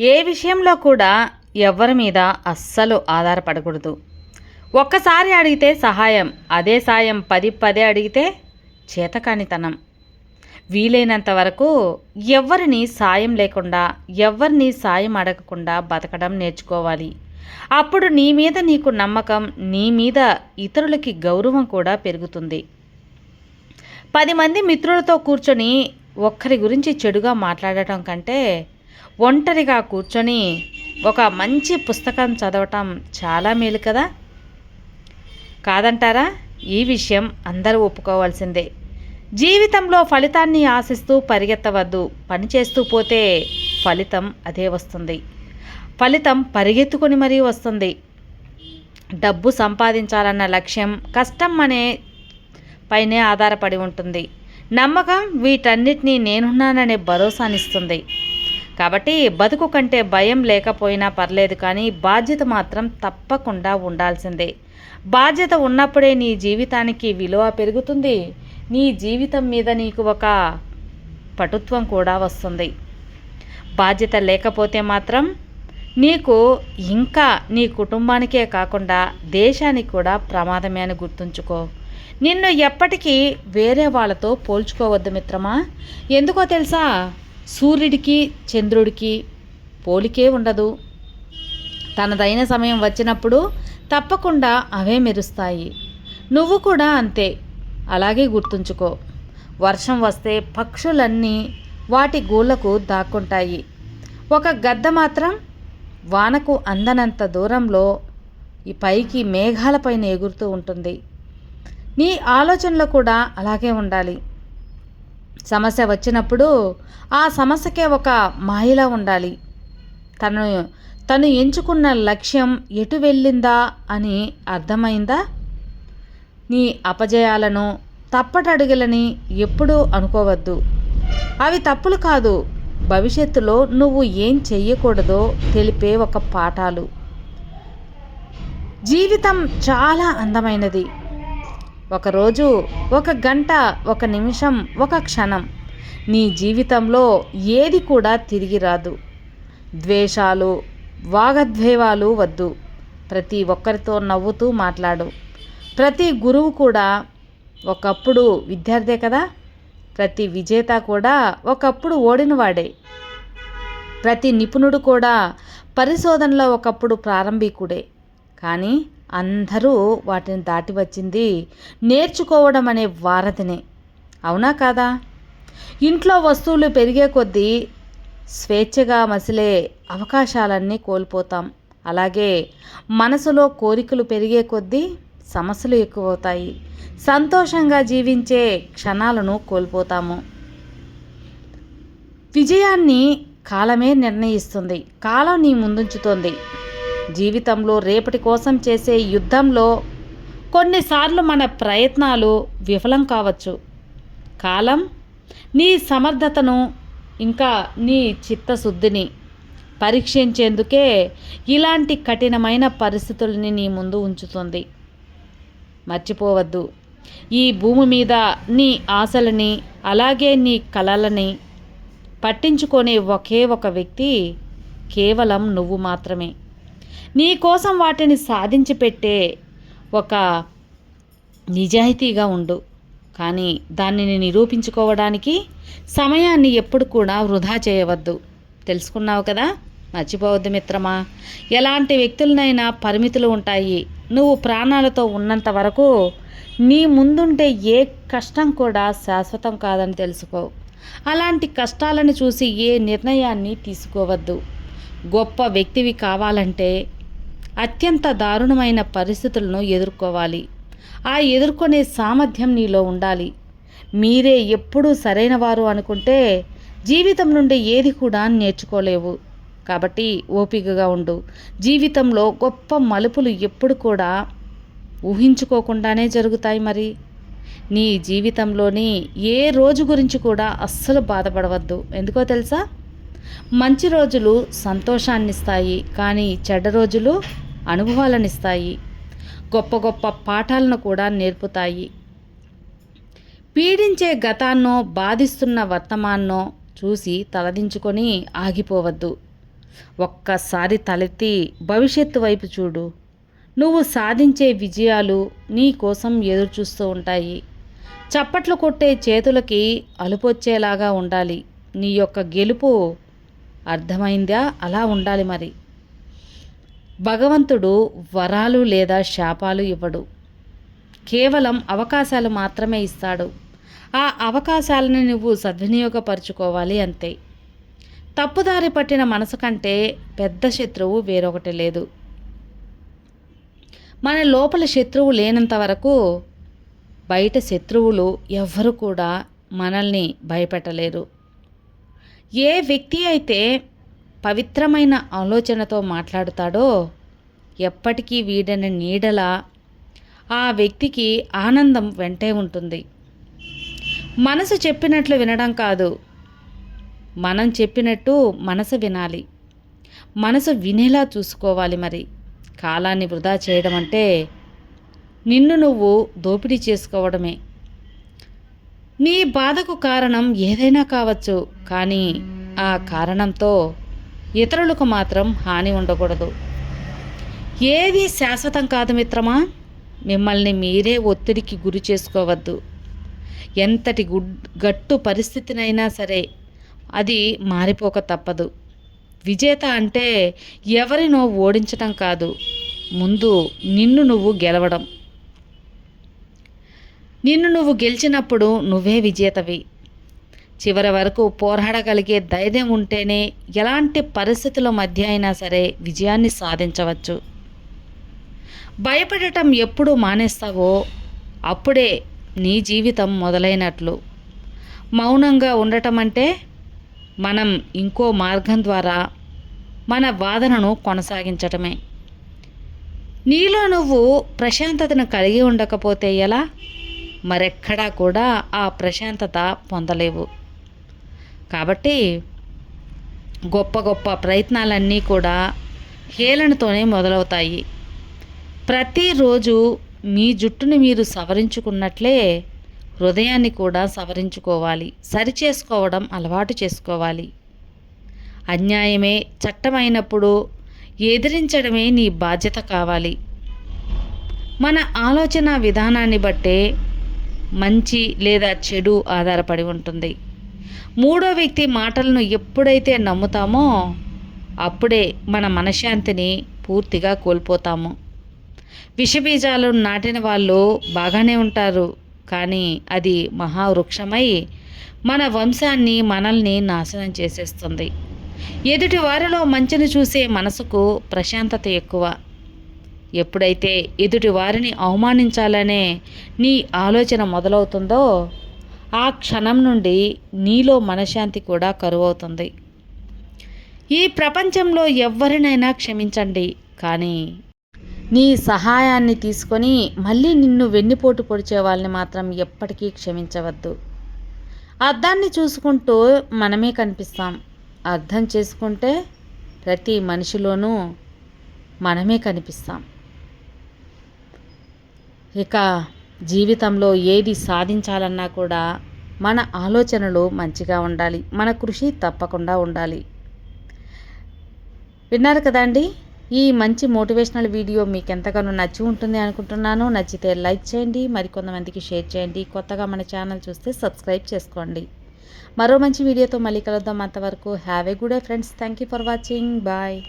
ఏ విషయంలో కూడా ఎవరి మీద అస్సలు ఆధారపడకూడదు. ఒక్కసారి అడిగితే సహాయం అదే సాయం పది పదే అడిగితే చేతకానితనం. వీలైనంత వరకు ఎవరిని సాయం లేకుండా ఎవరిని సాయం అడగకుండా బతకడం నేర్చుకోవాలి. అప్పుడు నీ మీద నీకు నమ్మకం నీ మీద ఇతరులకి గౌరవం కూడా పెరుగుతుంది. పది మంది మిత్రులతో కూర్చొని ఒక్కరి గురించి చెడుగా మాట్లాడటం కంటే ఒంటరిగా కూర్చొని ఒక మంచి పుస్తకం చదవటం చాలా మేలు కదా? కాదంటారా? ఈ విషయం అందరూ ఒప్పుకోవాల్సిందే. జీవితంలో ఫలితాన్ని ఆశిస్తూ పరిగెత్తవద్దు. పని చేస్తూ పోతే ఫలితం అదే వస్తుంది. ఫలితం పరిగెత్తుకొని మరీ వస్తుంది. డబ్బు సంపాదించాలన్న లక్ష్యం కష్టం అనే పైనే ఆధారపడి ఉంటుంది. నమ్మకం వీటన్నిటినీ నేనున్నాననే భరోసానిస్తుంది. కాబట్టి బతుకు కంటే భయం లేకపోయినా పర్లేదు కానీ బాధ్యత మాత్రం తప్పకుండా ఉండాల్సిందే. బాధ్యత ఉన్నప్పుడే నీ జీవితానికి విలువ పెరుగుతుంది. నీ జీవితం మీద నీకు ఒక పటుత్వం కూడా వస్తుంది. బాధ్యత లేకపోతే మాత్రం నీకు ఇంకా నీ కుటుంబానికే కాకుండా దేశానికి కూడా ప్రమాదమే అని గుర్తుంచుకో. నిన్ను ఎప్పటికీ వేరే వాళ్ళతో పోల్చుకోవద్దు మిత్రమా? ఎందుకో తెలుసా? సూర్యుడికి చంద్రుడికి పోలికే ఉండదు. తనదైన సమయం వచ్చినప్పుడు తప్పకుండా అవే మెరుస్తాయి. నువ్వు కూడా అంతే. అలాగే గుర్తుంచుకో. వర్షం వస్తే పక్షులన్నీ వాటి గూళ్ళకు దాక్కుంటాయి. ఒక గద్ద మాత్రం వానకు అందనంత దూరంలో ఈ పైకి మేఘాలపైన ఎగురుతూ ఉంటుంది. నీ ఆలోచనలు కూడా అలాగే ఉండాలి. సమస్య వచ్చినప్పుడు ఆ సమస్యకే ఒక మాయలా ఉండాలి. తను తను ఎంచుకున్న లక్ష్యం ఎటు వెళ్ళిందా అని అర్థమైందా? నీ అపజయాలను తప్పటడుగులని ఎప్పుడూ అనుకోవద్దు. అవి తప్పులు కాదు. భవిష్యత్తులో నువ్వు ఏం చెయ్యకూడదో తెలిపే ఒక పాఠాలు. జీవితం చాలా అందమైనది. ఒకరోజు ఒక గంట ఒక నిమిషం ఒక క్షణం. నీ జీవితంలో ఏది కూడా తిరిగి రాదు. ద్వేషాలు వాగద్వేవాలు వద్దు. ప్రతి ఒక్కరితో నవ్వుతూ మాట్లాడు. ప్రతి గురువు కూడా ఒకప్పుడు విద్యార్థే కదా? ప్రతి విజేత కూడా ఒకప్పుడు ఓడినవాడే. ప్రతి నిపుణుడు కూడా పరిశోధనలో ఒకప్పుడు ప్రారంభికుడే. కానీ అందరూ వాటిని దాటి వచ్చింది నేర్చుకోవడం అనే వారధిని. అవునా కాదా? ఇంట్లో వస్తువులు పెరిగే కొద్దీ స్వేచ్ఛగా మసిలే అవకాశాలన్నీ కోల్పోతాం. అలాగే మనసులో కోరికలు పెరిగే కొద్దీ సమస్యలు ఎక్కువవుతాయి. సంతోషంగా జీవించే క్షణాలను కోల్పోతాము. విజయాన్ని కాలమే నిర్ణయిస్తుంది. కాలం నీ ముందుంచుతోంది. జీవితంలో రేపటి కోసం చేసే యుద్ధంలో కొన్నిసార్లు మన ప్రయత్నాలు విఫలం కావచ్చు. కాలం నీ సమర్థతను ఇంకా నీ చిత్తశుద్ధిని పరీక్షించేందుకే ఇలాంటి కఠినమైన పరిస్థితుల్ని నీ ముందు ఉంచుతుంది. మర్చిపోవద్దు. ఈ భూమి మీద నీ ఆశలని అలాగే నీ కలలని పట్టించుకునే ఒకే ఒక వ్యక్తి కేవలం నువ్వు మాత్రమే. నీ కోసం వాటిని సాధించి పెట్టే ఒక నిజాయితీగా ఉండు. కానీ దానిని నిరూపించుకోవడానికి సమయాన్ని ఎప్పుడు కూడా వృధా చేయవద్దు. తెలుసుకున్నావు కదా? మర్చిపోవద్దు మిత్రమా. ఎలాంటి వ్యక్తులనైనా పరిమితులు ఉంటాయి. నువ్వు ప్రాణాలతో ఉన్నంత వరకు నీ ముందుంటే ఏ కష్టం కూడా శాశ్వతం కాదని తెలుసుకో. అలాంటి కష్టాలను చూసి ఏ నిర్ణయాన్ని తీసుకోవద్దు. గొప్ప వ్యక్తివి కావాలంటే అత్యంత దారుణమైన పరిస్థితులను ఎదుర్కోవాలి. ఆ ఎదుర్కొనే సామర్థ్యం నీలో ఉండాలి. మీరే ఎప్పుడూ సరైన వారు అనుకుంటే జీవితం నుండి ఏది కూడా నేర్చుకోలేవు. కాబట్టి ఓపికగా ఉండు. జీవితంలో గొప్ప మలుపులు ఎప్పుడు కూడా ఊహించుకోకుండానే జరుగుతాయి మరి. నీ జీవితంలోని ఏ రోజు గురించి కూడా అస్సలు బాధపడవద్దు. ఎందుకో తెలుసా? మంచి రోజులు సంతోషాన్నిస్తాయి. కానీ చెడ్డ రోజులు అనుభవాలనిస్తాయి. గొప్ప గొప్ప పాఠాలను కూడా నేర్పుతాయి. పీడించే గతాన్నో బాధిస్తున్న వర్తమాన్నో చూసి తలదించుకొని ఆగిపోవద్దు. ఒక్కసారి తలెత్తి భవిష్యత్తు వైపు చూడు. నువ్వు సాధించే విజయాలు నీ కోసం ఎదురుచూస్తూ ఉంటాయి. చప్పట్లు కొట్టే చేతులకి అలుపొచ్చేలాగా ఉండాలి. నీ యొక్క గెలుపు అర్థమైందా? అలా ఉండాలి మరి. భగవంతుడు వరాలు లేదా శాపాలు ఇవ్వడు. కేవలం అవకాశాలు మాత్రమే ఇస్తాడు. ఆ అవకాశాలను నువ్వు సద్వినియోగపరుచుకోవాలి అంతే. తప్పుదారి పట్టిన మనసు కంటే పెద్ద శత్రువు వేరొకటి లేదు. మన లోపల శత్రువు లేనంత వరకు బయట శత్రువులు ఎవ్వరు కూడా మనల్ని భయపెట్టలేరు. ఏ వ్యక్తి అయితే పవిత్రమైన ఆలోచనతో మాట్లాడుతాడో ఎప్పటికీ వీడని నీడల ఆ వ్యక్తికి ఆనందం వెంటే ఉంటుంది. మనసు చెప్పినట్లు వినడం కాదు. మనం చెప్పినట్టు మనసు వినాలి. మనసు వినేలా చూసుకోవాలి మరి. కాలాన్ని వృధా చేయడం అంటే నిన్ను నువ్వు దోపిడీ చేసుకోవడమే. నీ బాధకు కారణం ఏదైనా కావచ్చు కానీ ఆ కారణంతో ఇతరులకు మాత్రం హాని ఉండకూడదు. ఏది శాశ్వతం కాదు మిత్రమా? మిమ్మల్ని మీరే ఒత్తిడికి గురి చేసుకోవద్దు. ఎంతటి గుడ్ గట్టు పరిస్థితినైనా సరే అది మారిపోక తప్పదు. విజేత అంటే ఎవరినో ఓడించటం కాదు. ముందు నిన్ను నువ్వు గెలవడం. నిన్ను నువ్వు గెలిచినప్పుడు నువ్వే విజేతవి. చివరి వరకు పోరాడగలిగే ధైర్యం ఉంటేనే ఎలాంటి పరిస్థితుల మధ్య అయినా సరే విజయాన్ని సాధించవచ్చు. భయపడటం ఎప్పుడు మానేస్తావో అప్పుడే నీ జీవితం మొదలైనట్లు. మౌనంగా ఉండటం అంటే మనం ఇంకో మార్గం ద్వారా మన వాదనను కొనసాగించటమే. నీలో నువ్వు ప్రశాంతతను కలిగి ఉండకపోతే ఎలా? మరెక్కడా కూడా ఆ ప్రశాంతత పొందలేవు. కాబట్టి గొప్ప గొప్ప ప్రయత్నాలన్నీ కూడా హేళనతోనే మొదలవుతాయి. ప్రతిరోజు మీ జుట్టుని మీరు సవరించుకున్నట్లే హృదయాన్ని కూడా సవరించుకోవాలి. సరిచేసుకోవడం అలవాటు చేసుకోవాలి. అన్యాయమే చట్టమైనప్పుడు ఎదిరించడమే నీ బాధ్యత కావాలి. మన ఆలోచన విధానాన్ని బట్టే మంచి లేదా చెడు ఆధారపడి ఉంటుంది. మూడో వ్యక్తి మాటలను ఎప్పుడైతే నమ్ముతామో అప్పుడే మన మనశ్శాంతిని పూర్తిగా కోల్పోతాము. విషబీజాలు నాటిన వాళ్ళు బాగానే ఉంటారు కానీ అది మహావృక్షమై మన వంశాన్ని మనల్ని నాశనం చేసేస్తుంది. ఎదుటి వారిలో మంచిని చూసే మనసుకు ప్రశాంతత ఎక్కువ. ఎప్పుడైతే ఎదుటి వారిని అవమానించాలనే నీ ఆలోచన మొదలవుతుందో ఆ క్షణం నుండి నీలో మనశ్శాంతి కూడా కరువవుతుంది. ఈ ప్రపంచంలో ఎవరినైనా క్షమించండి కానీ నీ సహాయాన్ని తీసుకొని మళ్ళీ నిన్ను వెన్నుపోటు పొడిచే వాళ్ళని మాత్రం ఎప్పటికీ క్షమించవద్దు. అర్థాన్ని చూసుకుంటూ మనమే కనిపిస్తాం. అర్థం చేసుకుంటే ప్రతి మనిషిలోనూ మనమే కనిపిస్తాం. ఇక జీవితంలో ఏది సాధించాలన్నా కూడా మన ఆలోచనలు మంచిగా ఉండాలి. మన కృషి తప్పకుండా ఉండాలి. విన్నారు కదండి ఈ మంచి మోటివేషనల్ వీడియో మీకు ఎంతగానో నచ్చి ఉంటుంది అనుకుంటున్నాను. నచ్చితే లైక్ చేయండి మరికొంతమందికి షేర్ చేయండి. కొత్తగా మన ఛానల్ చూస్తే సబ్స్క్రైబ్ చేసుకోండి. మరో మంచి వీడియోతో మళ్ళీ కలుద్దాం. అంతవరకు have a good friends. Thank you for watching. Bye.